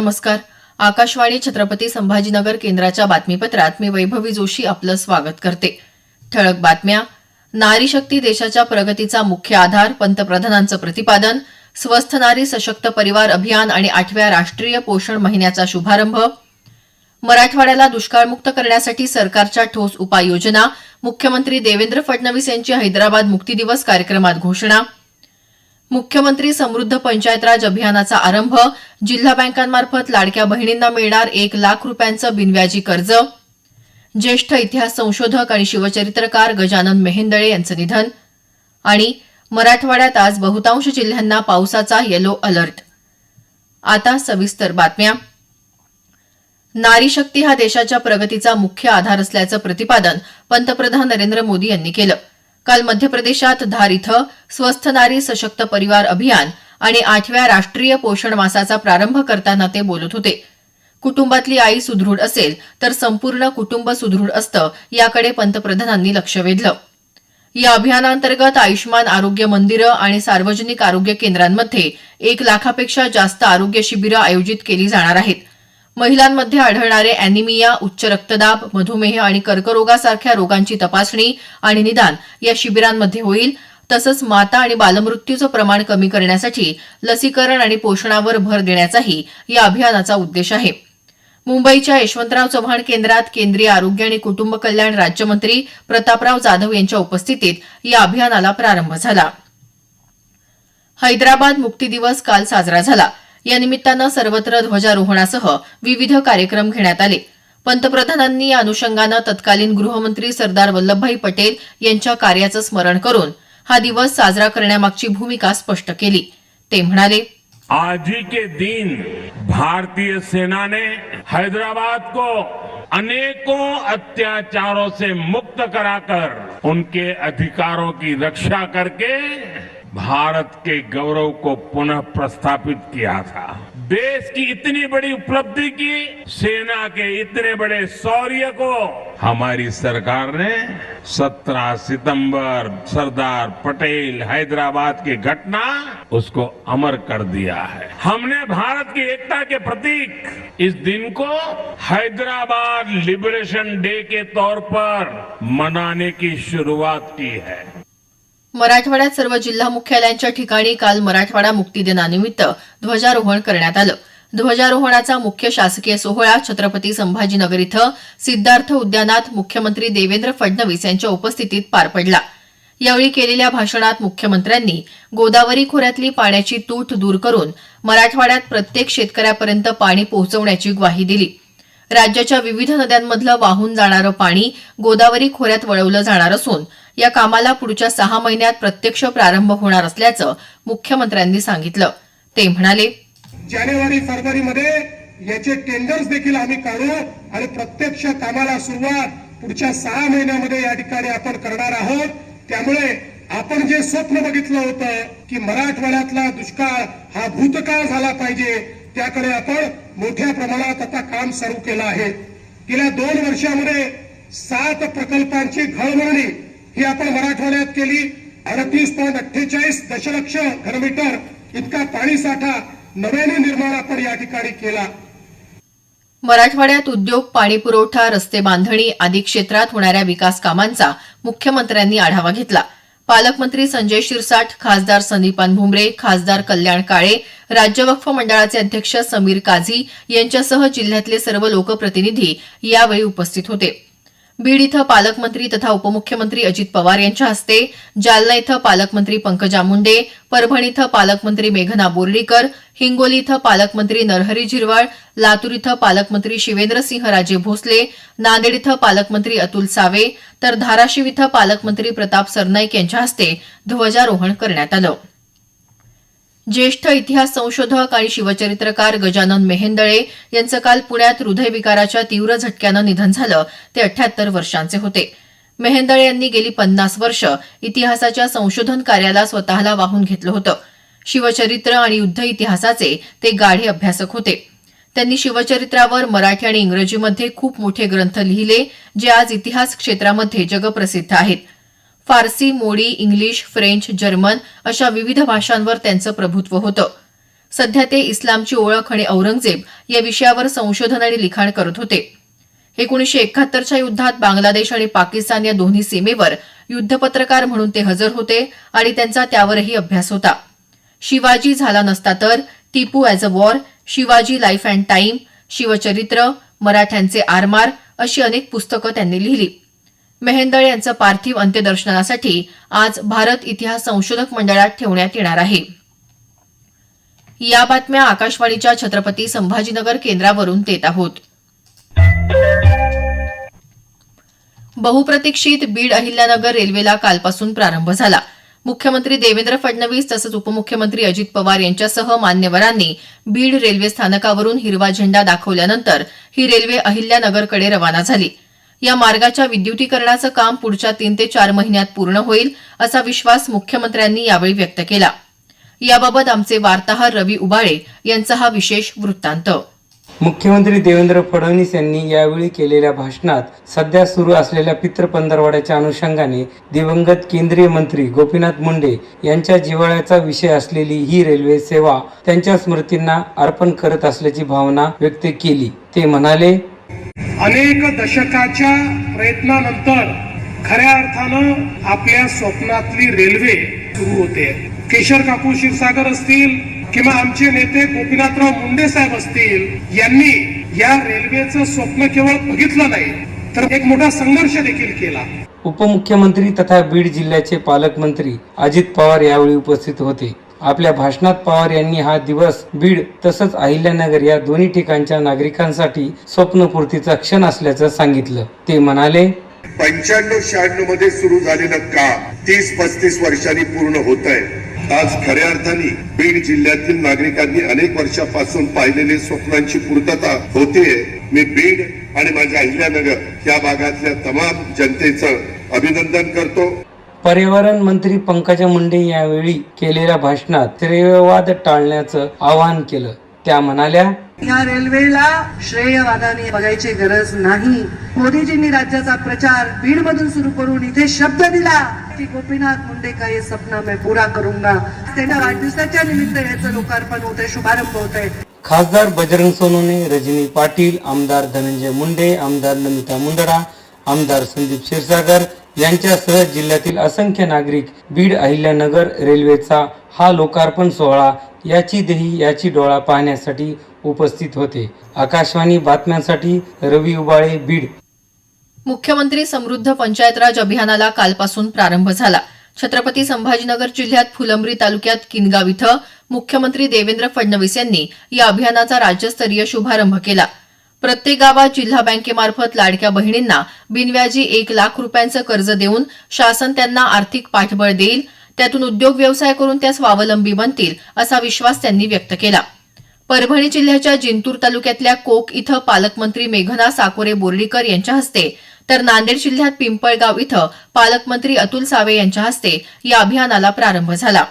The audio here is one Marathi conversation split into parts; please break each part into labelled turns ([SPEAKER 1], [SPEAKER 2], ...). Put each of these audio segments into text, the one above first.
[SPEAKER 1] नमस्कार. आकाशवाणी छत्रपती संभाजीनगर केंद्राच्या बातमीपत्रात मी वैभवी जोशी आपलं स्वागत करते. ठळक बातम्या. नारी शक्ती देशाच्या प्रगतीचा मुख्य आधार पंतप्रधानांचं प्रतिपादन स्वस्थ नारी सशक्त परिवार अभियान आणि आठव्या राष्ट्रीय पोषण महिन्याचा शुभारंभ. मराठवाड्याला दुष्काळमुक्त करण्यासाठी सरकारच्या ठोस उपाययोजना मुख्यमंत्री देवेंद्र फडणवीस यांची हैदराबाद मुक्ती दिवस कार्यक्रमात घोषणा. मुख्यमंत्री समृद्ध पंचायत राज अभियानाचा आरंभ जिल्हा बँकांमार्फत लाडक्या बहिणींना मिळणार एक लाख रुपयांचं बिनव्याजी कर्ज. ज्येष्ठ इतिहास संशोधक आणि शिवचरित्रकार गजानन मेहेंदळे यांचं निधन. आणि मराठवाड्यात आज बहुतांश जिल्ह्यांना पावसाचा येलो अलर्ट आता सविस्तर बातम्या. नारी शक्ती हा देशाच्या प्रगतीचा मुख्य आधार असल्याचं प्रतिपादन पंतप्रधान नरेंद्र मोदी यांनी केलं. काल मध्य प्रदेशात धार इथं स्वस्थ नारी सशक्त परिवार अभियान आणि आठव्या राष्ट्रीय पोषण मासाचा प्रारंभ करताना ते बोलत होते. कुटुंबातली आई सुदृढ असेल तर संपूर्ण कुटुंब सुदृढ असतं याकडे पंतप्रधानांनी लक्ष वेधलं. या अभियानांतर्गत आयुष्मान आरोग्य मंदिरं आणि सार्वजनिक आरोग्य केंद्रांमध्ये एक लाखापेक्षा जास्त आरोग्य शिबिरं आयोजित केली जाणार आहेत. महिलांमध्ये आढळणारे अॅनिमिया उच्च रक्तदाब मधुमेह आणि कर्करोगासारख्या रोगांची तपासणी आणि निदान या शिबिरांमध्ये होईल. तसंच माता आणि बालमृत्यूचं प्रमाण कमी करण्यासाठी लसीकरण आणि पोषणावर भर देण्याचाही या अभियानाचा उद्देश आहे. मुंबईच्या यशवंतराव चव्हाण केंद्रात केंद्रीय आरोग्य आणि कुटुंब कल्याण राज्यमंत्री प्रतापराव जाधव यांच्या उपस्थितीत या अभियानाला प्रारंभ झाला. हैदराबाद मुक्ती दिवस काल साजरा झाला. या निमित्तानं सर्वत्र ध्वजारोहणासह विविध कार्यक्रम घेण्यात आले. पंतप्रधानांनी या अनुषंगानं तत्कालीन गृहमंत्री सरदार वल्लभभाई पटेल यांच्या कार्याचं स्मरण करून हा दिवस साजरा करण्यामागची भूमिका स्पष्ट केली. ते म्हणाले
[SPEAKER 2] आज ही के दिन भारतीय सेना ने हैदराबाद को अनेकों अत्याचारों से मुक्त कराकर उनके अधिकारों की रक्षा करके भारत के गौरव को पुनः प्रस्थापित किया था। देश की इतनी बड़ी उपलब्धि की, सेना के इतने बड़े शौर्य को हमारी सरकार ने 17 सितंबर सरदार पटेल हैदराबाद की घटना उसको अमर कर दिया है। हमने भारत की एकता के प्रतीक इस दिन को हैदराबाद लिबरेशन डे के तौर पर मनाने की शुरुआत की है।
[SPEAKER 1] मराठवाड्यात सर्व जिल्हा मुख्यालयांच्या ठिकाणी काल मराठवाडा मुक्ती दिनानिमित्त ध्वजारोहण करण्यात आलं. ध्वजारोहणाचा मुख्य शासकीय सोहळा छत्रपती संभाजीनगर इथं सिद्धार्थ उद्यानात मुख्यमंत्री देवेंद्र फडणवीस यांच्या उपस्थितीत पार पडला. यावेळी केलेल्या भाषणात मुख्यमंत्र्यांनी गोदावरी खोऱ्यातली पाण्याची तूट दूर करून मराठवाड्यात प्रत्येक शेतकऱ्यापर्यंत पाणी पोहोचवण्याची ग्वाही दिली. राज्याच्या विविध नद्यांमधलं वाहून जाणारं पाणी गोदावरी खोऱ्यात वळवलं जाणार असून या कामाला पुढच्या सहा महिन्यात प्रत्यक्ष प्रारंभ होणार असल्याचं मुख्यमंत्र्यांनी सांगितलं. ते म्हणाले
[SPEAKER 3] जानेवारी फेब्रुवारीमध्ये याचे टेंडर्स देखील आम्ही काढू आणि प्रत्यक्ष कामाला सुरुवात पुढच्या सहा महिन्यामध्ये या ठिकाणी आपण करणार आहोत. त्यामुळे आपण जे स्वप्न बघितलं होतं की मराठवाड्यातला दुष्काळ हा भूतकाळ झाला पाहिजे त्याकडे आपण मोठ्या प्रमाणात आता काम सुरू केलं आहे. गेल्या दोन वर्षामध्ये सात प्रकल्पांची घळमळणी ही आपण मराठवाड्यात केली. अडतीस पॉईंट अठ्ठेचाळीस दशलक्ष घनमीटर इतका पाणीसाठा नव्याने निर्माण आपण या ठिकाणी केला.
[SPEAKER 1] मराठवाड्यात उद्योग पाणी पुरवठा रस्ते बांधणी आदी क्षेत्रात होणाऱ्या विकास कामांचा मुख्यमंत्र्यांनी आढावा घेतला. पालकमंत्री संजय शिरसाट खासदार संदीपान भुमरे खासदार कल्याण काळे राज्य वक्फ मंडळाचे अध्यक्ष समीर काझी यांच्यासह जिल्ह्यातले सर्व लोकप्रतिनिधी यावेळी उपस्थित होते. बीड इथं पालकमंत्री तथा उपमुख्यमंत्री अजित पवार यांच्या हस्ते जालना इथं पालकमंत्री पंकजा मुंडे परभणी इथं पालकमंत्री मेघना बोर्डीकर हिंगोली इथं पालकमंत्री नरहरी झिरवळ लातूर इथं पालकमंत्री शिवेंद्रसिंहराजे भोसले नांदेड इथं पालकमंत्री अतुल सावे तर धाराशिव इथं पालकमंत्री प्रताप सरनाईक यांच्या हस्ते ध्वजारोहण करण्यात आलं. ज्येष्ठ इतिहास संशोधक आणि शिवचरित्रकार गजानन मेहेंदळे यांचं काल पुण्यात हृदयविकाराच्या तीव्र झटक्यानं निधन झालं. ते अठ्याहत्तर वर्षांचे होते. मेहेंदळे यांनी गेली पन्नास वर्ष इतिहासाच्या संशोधन कार्याला स्वतःला वाहून घेतलं होतं. शिवचरित्र आणि युद्ध इतिहासाचे ते गाढे अभ्यासक होते. त्यांनी शिवचरित्रावर मराठी आणि इंग्रजीमध्ये खूप मोठे ग्रंथ लिहिले जे आज इतिहास क्षेत्रामध्ये जगप्रसिद्ध आहेत. Farsi Modi English French German अशा विविध भाषांवर त्यांचं प्रभुत्व होतं. सध्या ते इस्लामची ओळख आणि औरंगजेब या विषयावर संशोधन आणि लिखाण करत होते. एकोणीसशे एकाहत्तरच्या युद्धात बांगलादेश आणि पाकिस्तान या दोन्ही सीमेवर युद्धपत्रकार म्हणून ते हजर होते आणि त्यांचा त्यावरही अभ्यास होता. शिवाजी झाला नसता तर Tipu as a war Shivaji life and time Shivcharitra मराठ्यांचे आरमार अशी अनेक पुस्तकं त्यांनी लिहिली. मेहेंदळे यांचं पार्थिव अंत्यदर्शनासाठी आज भारत इतिहास संशोधक मंडळात ठेवण्यात येणार आहे. या बातम्या आकाशवाणीच्या छत्रपती संभाजीनगर केंद्रावरून देत आहोत. बहुप्रतीक्षित बीड अहिल्यानगर रेल्वेला कालपासून प्रारंभ झाला. मुख्यमंत्री देवेंद्र फडणवीस तसंच उपमुख्यमंत्री अजित पवार यांच्यासह मान्यवरांनी बीड रेल्वे स्थानकावरून हिरवा झेंडा दाखवल्यानंतर ही रेल्वे अहिल्यानगरकडे रवाना झाली. या मार्गाच्या विद्युतीकरणाचं काम पुढच्या तीन ते चार महिन्यात पूर्ण होईल असा विश्वास मुख्यमंत्र्यांनी यावेळी व्यक्त केला. याबाबत आमचे वार्ताहर रवी उबाळे यांचा हा विशेष वृत्तांत.
[SPEAKER 4] मुख्यमंत्री देवेंद्र फडणवीस यांनी यावेळी केलेल्या भाषणात सध्या सुरू असलेल्या पित्र पंधरवाड्याच्या अनुषंगाने दिवंगत केंद्रीय मंत्री गोपीनाथ मुंडे यांच्या जिव्हाळ्याचा विषय असलेली ही रेल्वे सेवा त्यांच्या स्मृतींना अर्पण करत असल्याची भावना व्यक्त केली. ते म्हणाले
[SPEAKER 3] अनेक दशकाच्या प्रयत्नानंतर खऱ्या अर्थानं आपल्या स्वप्नातली रेल्वे सुरू होते. केशर काकू क्षीरसागर असतील किंवा आमचे नेते गोपीनाथराव मुंडे साहेब असतील यांनी या रेल्वेचं स्वप्न केवळ बघितलं नाही तर एक मोठा संघर्ष देखील केला.
[SPEAKER 4] उपमुख्यमंत्री तथा बीड जिल्ह्याचे पालकमंत्री अजित पवार यावेळी उपस्थित होते. आपल्या भाषणात पवार यांनी हा दिवस बीड तसंच अहिल्यानगर या दोन्ही ठिकाणच्या नागरिकांसाठी स्वप्नपूर्तीचा क्षण असल्याचं सांगितलं. ते म्हणाले
[SPEAKER 5] पंच्याण्णव शहाण्णवमध्ये सुरू झालेलं काम तीस पस्तीस वर्षांनी पूर्ण होत आहे आज खऱ्या अर्थाने बीड जिल्ह्यातील नागरिकांनी अनेक वर्षापासून पाहिलेले स्वप्नांची पूर्तता होते मी बीड आणि माझ्या अहिल्यानगर या भागातल्या तमाम जनतेचं अभिनंदन करतो.
[SPEAKER 4] पर्यावरण मंत्री पंकजा मुंडे यावेळी केलेल्या भाषणात श्रेयवाद टाळण्याचं आवाहन केलं. त्या म्हणाल्या
[SPEAKER 6] या रेल्वेला श्रेयवादाने बघायची गरज नाही. मोदीजींनी राज्याचा प्रचार बीड मधून सुरू करून इथे शब्द दिला. की गोपीनाथ मुंडे का ये सपना मैं पूरा करूंगा? त्यांच्या वाढदिवसाच्या निमित्त याचं लोकार्पण होतंय शुभारंभ होतंय.
[SPEAKER 4] खासदार बजरंग सोनवणे रजनी पाटील आमदार धनंजय मुंडे आमदार नमिता मुंदडा आमदार संदीप क्षीरसागर यांच्यासह जिल्ह्यातील असंख्य नागरिक बीड अहिल्यानगर रेल्वेचा हा लोकार्पण सोहळा याची देही याची डोळा पाहण्यासाठी उपस्थित होते. आकाशवाणी बातम्यांसाठी रवी उबाळे बीड.
[SPEAKER 1] मुख्यमंत्री समृद्ध पंचायत राज अभियानाला कालपासून प्रारंभ झाला. छत्रपती संभाजीनगर जिल्ह्यात फुलंब्री तालुक्यात किनगाव इथं मुख्यमंत्री देवेंद्र फडणवीस यांनी या अभियानाचा राज्यस्तरीय शुभारंभ केला. प्रत्येक गावात जिल्हा बँकेमार्फत लाडक्या बहिणींना बिनव्याजी एक लाख रुपयांचं कर्ज देऊन शासन त्यांना आर्थिक पाठबळ देईल त्यातून उद्योग व्यवसाय करून त्या स्वावलंबी बनतील असा विश्वास त्यांनी व्यक्त केला. परभणी जिल्ह्याच्या जिंतूर तालुक्यातल्या कोक इथं पालकमंत्री मेघना साकोरे बोर्डीकर यांच्या हस्ते तर नांदेड जिल्ह्यात पिंपळगाव इथं पालकमंत्री अतुल सावे यांच्या हस्ते या अभियानाला प्रारंभ झाला.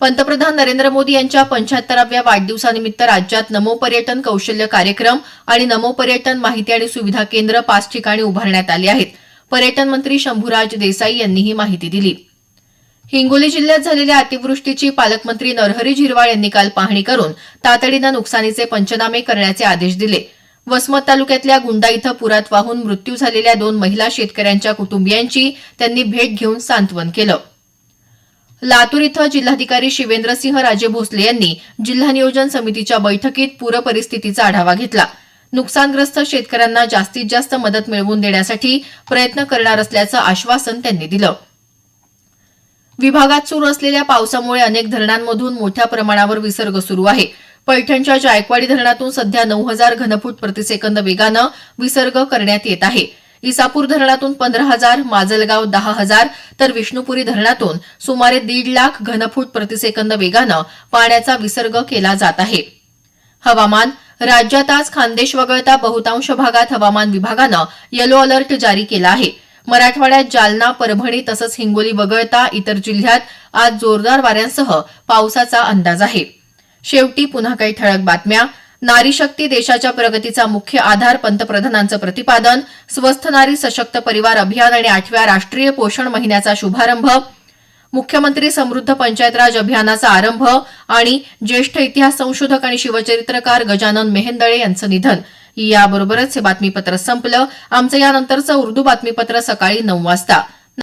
[SPEAKER 1] पंतप्रधान नरेंद्र मोदी यांच्या पंच्याहत्तराव्या वाढदिवसानिमित्त राज्यात नमो पर्यटन कौशल्य कार्यक्रम आणि नमो पर्यटन माहिती आणि सुविधा केंद्र पाच ठिकाणी उभारण्यात आली आहेत. पर्यटन मंत्री शंभूराज देसाई यांनी ही माहिती दिली. हिंगोली जिल्ह्यात झालेल्या अतिवृष्टीची पालकमंत्री नरहरी झिरवाळ यांनी काल पाहणी करून तातडीनं नुकसानीचे पंचनामे करण्याचे आदेश दिले. वसमत तालुक्यातल्या गुंडा इथं पुरात वाहून मृत्यू झालेल्या दोन महिला शेतकऱ्यांच्या कुटुंबियांची त्यांनी भेट घेऊन सांत्वन केलं. लातूर इथं जिल्हाधिकारी शिवेंद्रसिंह राजे भोसले यांनी जिल्हा नियोजन समितीच्या बैठकीत पूर परिस्थितीचा आढावा घेतला. नुकसानग्रस्त शेतकऱ्यांना जास्तीत जास्त मदत मिळवून देण्यासाठी प्रयत्न करणार असल्याचं आश्वासन त्यांनी दिलं. विभागात सुरू असलेल्या पावसामुळे अनेक धरणांमधून मोठ्या प्रमाणावर विसर्ग सुरू आहे. पैठणच्या जायकवाडी धरणातून सध्या नऊ हजार घनफूट प्रतिसेकंद वेगानं विसर्ग करण्यात येत आहे. इसापूर धरणातून पंधरा हजार माजलगाव दहा हजार तर विष्णुपुरी धरणातून सुमारे दीड लाख घनफूट प्रतिसेकंद वेगानं पाण्याचा विसर्ग केला जात आहे. हवामान राज्यात आज खानदेश वगळता बहुतांश भागात हवामान विभागानं येलो अलर्ट जारी केला आहे. मराठवाड्यात जालना परभणी तसंच हिंगोली वगळता इतर जिल्ह्यात आज जोरदार वाऱ्यांसह पावसाचा अंदाज आहे. शेवटी पुन्हा काही ठळक बातम्या. नारी शक्ती देशाच्या प्रगतीचा मुख्य आधार पंतप्रधानांचं प्रतिपादन स्वस्थ नारी सशक्त परिवार अभियान आणि आठव्या राष्ट्रीय पोषण महिन्याचा शुभारंभ मुख्यमंत्री समृद्ध पंचायत राज अभियानाचा आरंभ आणि ज्येष्ठ इतिहास संशोधक आणि शिवचरित्रकार गजानन मेहेंदळे यांचं निधन. याबरोबरच हे बातमीपत्र संपलं. आमचं यानंतरचं उर्दू बातमीपत्र सकाळी नऊ वाजता.